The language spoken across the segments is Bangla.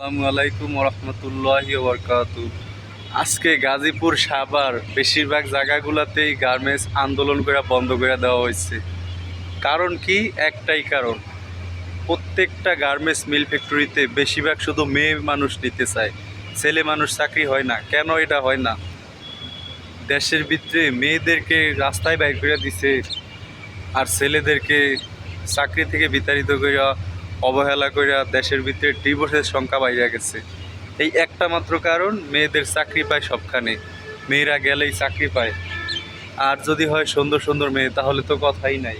আসসালামু আলাইকুম রহমতুল্লাহ আজকে গাজীপুর সাভার বেশিরভাগ জায়গাগুলোতেই গার্মেন্টস আন্দোলন করে বন্ধ করে দেওয়া হয়েছে। কারণ কি? একটাই কারণ। প্রত্যেকটা গার্মেন্টস মিল ফ্যাক্টরিতে বেশিরভাগ শুধু মেয়ে মানুষ নিতে চায়। ছেলে মানুষ চাকরি হয় না। কেন এটা হয় না? দেশের ভিতরে মেয়েদেরকে রাস্তায় বাইর করে দিছে আর ছেলেদেরকে চাকরি থেকে বিতাড়িত কইরা অবহেলা কইরা দেশের ভিতরে ডিভোর্সের সংখ্যা বাইরে গেছে। এই একটা মাত্র কারণ, মেয়েদের চাকরি পায় সবখানে। মেয়েরা গেলেই চাকরি পায়। আর যদি হয় সুন্দর সুন্দর মেয়ে, তাহলে তো কথাই নাই।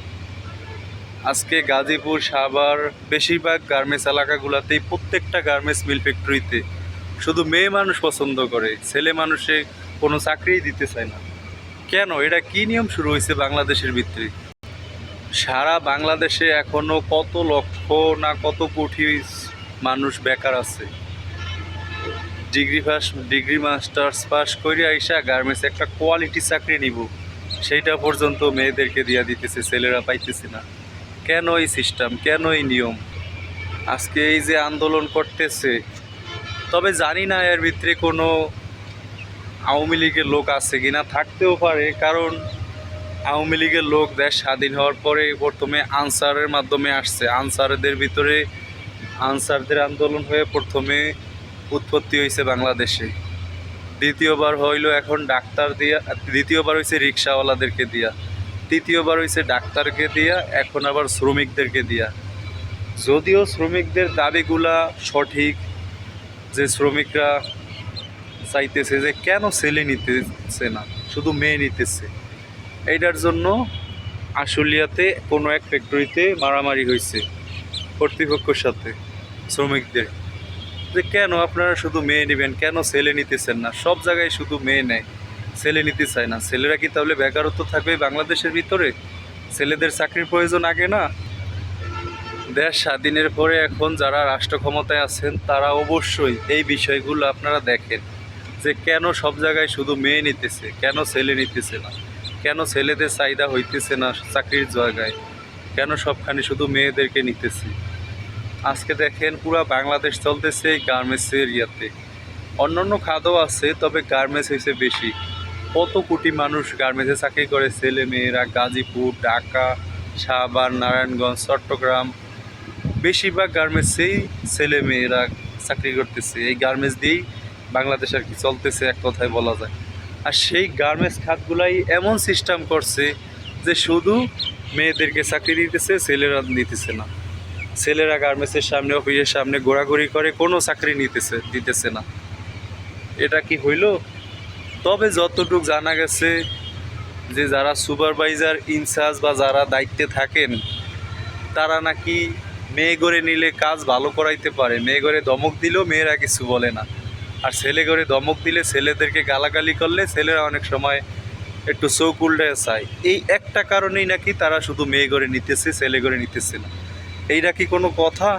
আজকে গাজীপুর, সাভার, বেশিরভাগ গার্মেন্টস এলাকাগুলোতেই প্রত্যেকটা গার্মেন্টস মিল ফ্যাক্টরিতে শুধু মেয়ে মানুষ পছন্দ করে, ছেলে মানুষে কোনো চাকরিই দিতে চায় না। কেন? এটা কি নিয়ম শুরু হয়েছে বাংলাদেশের ভিতরে? সারা বাংলাদেশে এখনও কত লক্ষ না কত কোটি মানুষ বেকার আছে। Degree pass degree masters pass করে আইসা গার্মেন্টস একটা কোয়ালিটি চাকরি নিব, সেইটা পর্যন্ত মেয়েদেরকে দিয়া দিতেছে, ছেলেরা পাইতেছে না। কেন এই সিস্টেম কেন এই নিয়ম? আজকে এই যে আন্দোলন করতেছে, তবে জানি না এর ভিতরে কোনো আওয়ামী লীগের লোক আছে কিনা, থাকতেও পারে, কারণ আওয়ামী লীগের লোক দেশ স্বাধীন হওয়ার পরে প্রথমে আনসারের মাধ্যমে আসছে। আনসারদের ভিতরে আনসারদের আন্দোলন হয়ে প্রথমে উৎপত্তি হয়েছে বাংলাদেশে। দ্বিতীয়বার হইল এখন ডাক্তার দিয়া, দ্বিতীয়বার হয়েছে রিক্সাওয়ালাদেরকে দিয়া। তৃতীয়বার হয়েছে ডাক্তারকে দিয়া, এখন আবার শ্রমিকদেরকে দিয়া। যদিও শ্রমিকদের দাবিগুলা সঠিক যে শ্রমিকরা চাইতেছে যে কেন ছেলে নিতেছে না, শুধু মেয়ে নিতেছে। এইটার জন্য আশুলিয়াতে কোনো এক ফ্যাক্টরিতে মারামারি হয়েছে কর্তৃপক্ষের সাথে, শ্রমিকদের। যে কেন আপনারা শুধু মেয়ে নেবেন? কেন ছেলে নিতেছেন না? সব জায়গায় শুধু মেয়ে নেয়, ছেলে নিতে চায় না। ছেলেরা কি তাহলে বেকারত্ব থাকবে বাংলাদেশের ভিতরে? ছেলেদের চাকরির প্রয়োজন আগে না? দেশ স্বাধীনের পরে এখন যারা রাষ্ট্র ক্ষমতায় আছেন, তারা অবশ্যই এই বিষয়গুলো আপনারা দেখেন যে কেন সব জায়গায় শুধু মেয়ে নিতেছে, কেন ছেলে নিতেছে না। কেন ছেলেদের চাহিদা হইতেছে না চাকরির জায়গায়? কেন সবখানে শুধু মেয়েদেরকে নিতেছে? আজকে দেখেন পুরা বাংলাদেশ চলতেছে এই গার্মেন্টসের এরিয়াতে অন্যান্য খাদও আছে, তবে গার্মেন্টস হয়েছে বেশি। কত কোটি মানুষ গার্মেন্টসে চাকরি করে ছেলে মেয়েরা গাজীপুর, ঢাকা, সাভার, নারায়ণগঞ্জ, চট্টগ্রাম। বেশিরভাগ গার্মেন্টসেই ছেলে মেয়েরা চাকরি করতেছে। এই গার্মেন্টস দিয়েই বাংলাদেশ আর কি চলতেছে, এক কথায় বলা যায়। আর সেই গার্মেন্টস খাতগুলাই এমন সিস্টেম করছে যে শুধু মেয়েদেরকে চাকরি দিতেছে, ছেলেরা নিতেছে না। ছেলেরা গার্মেন্টসের সামনে, অফিসের সামনে ঘোরাঘুরি করে, কোনো চাকরি নিতেছে, দিতেছে না। এটা কি হইল? তবে যতটুকু জানা গেছে যে যারা সুপারভাইজার, ইনচার্জ বা যারা দায়িত্বে থাকেন, তারা নাকি মেয়ে গড়ে নিলে কাজ ভালো করাইতে পারে। মেয়ে গড়ে দমক দিলেও মেয়েরা কিছু বলে না। আর ছেলে করে দমক দিলে ছেলেদেরকে গালাগালি করলে ছেলেরা অনেক সময় একটু উল্টে চায়। এই একটা কারণেই নাকি তারা শুধু মেয়ে করে নিতেছে, ছেলে করে নিতেছে না। এইটা কি কোনো কথা?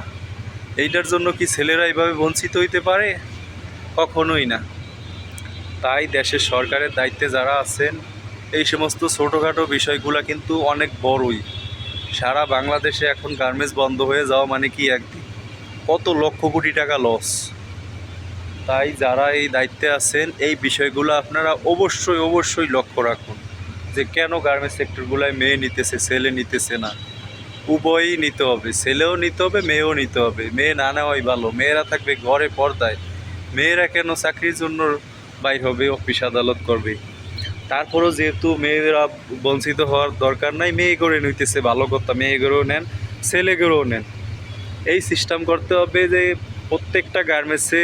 এইটার জন্য কি ছেলেরা এইভাবে বঞ্চিত হইতে পারে? কখনোই না। তাই দেশের সরকারের দায়িত্বে যারা আছেন, এই সমস্ত ছোটোখাটো বিষয়গুলো কিন্তু অনেক বড়ই। সারা বাংলাদেশে এখন গার্মেন্টস বন্ধ হয়ে যাওয়া মানে কি একদিন? কত লক্ষ কোটি টাকা লস তাই যারা এই দায়িত্বে আছেন, এই বিষয়গুলো আপনারা অবশ্যই অবশ্যই লক্ষ্য রাখুন যে কেন গার্মেন্টস সেক্টরগুলোয় মেয়ে নিতেছে, ছেলে নিতেছে না। উভয়ই নিতে হবে, ছেলেও নিতে হবে, মেয়েও নিতে হবে। মেয়ে না নেওয়াই ভালো। মেয়েরা থাকবে ঘরে পর্দায়। মেয়েরা কেন চাকরির জন্য বাইর হবে, অফিস আদালত করবে? তারপরও যেহেতু মেয়েরা বঞ্চিত হওয়ার দরকার নাই, মেয়ে করে নিতেছে, ভালো কথা মেয়ে করেও নেন, ছেলে করেও নেন। এই সিস্টেম করতে হবে যে প্রত্যেকটা গার্মেন্টসে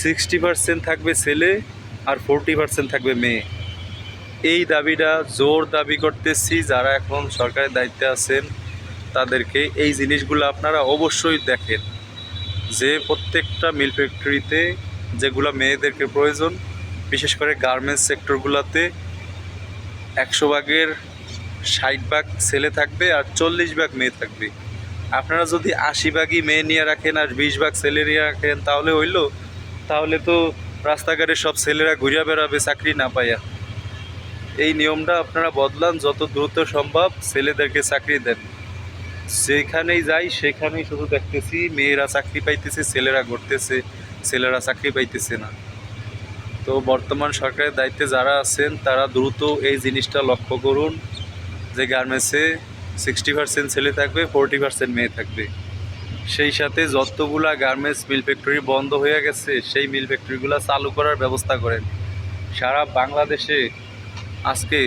সিক্সটি পার্সেন্ট থাকবে ছেলে আর ফোরটি পার্সেন্ট থাকবে মেয়ে। এই দাবিটা জোর দাবি করতেছি যারা এখন সরকারের দায়িত্বে আছেন, তাদেরকে এই জিনিসগুলো আপনারা অবশ্যই দেখেন। যে প্রত্যেকটা মিল ফ্যাক্টরিতে যেগুলো মেয়েদেরকে প্রয়োজন, বিশেষ করে গার্মেন্টস সেক্টরগুলোতে একশো ভাগের ষাট ভাগ ছেলে থাকবে আর চল্লিশ ভাগ মেয়ে থাকবে। আপনারা যদি আশি ভাগই মেয়ে নিয়ে রাখেন আর বিশ ভাগ ছেলে নিয়ে রাখেন, তাহলে হইল তাহলে তো রাস্তাঘাটে সব ছেলেরা ঘুরিয়া বেড়াবে, চাকরি না পাইয়া। এই নিয়মটা আপনারা বদলান, যত দ্রুত সম্ভব ছেলেদেরকে চাকরি দেন। যেখানেই যাই, সেখানেই শুধু দেখতেছি, মেয়েরা চাকরি পাইতেছে, ছেলেরা ঘুরতেছে, ছেলেরা চাকরি পাইতেছে না। তো বর্তমান সরকারের দায়িত্বে যারা আছেন, তারা দ্রুত এই জিনিসটা লক্ষ্য করুন, যে গার্মেন্টসে সিক্সটি পার্সেন্ট ছেলে থাকবে ফোরটি পার্সেন্ট মেয়ে থাকবে। সেই সাথে যতগুলা গার্মেন্টস মিল ফ্যাক্টরি বন্ধ হয়ে গেছে, সেই মিল ফ্যাক্টরিগুলো চালু করার ব্যবস্থা করেন। সারা বাংলাদেশে আজকে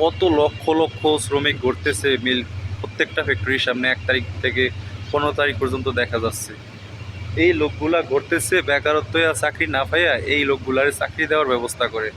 কত লক্ষ লক্ষ শ্রমিক ঘুরতেছে মিল প্রত্যেকটা ফ্যাক্টরির সামনে এক তারিখ থেকে পনেরো তারিখ পর্যন্ত দেখা যাচ্ছে। এই লোকগুলা ঘুরতেছে বেকারত্ব চাকরি না পাইয়া এই লোকগুলারে চাকরি দেওয়ার ব্যবস্থা করে।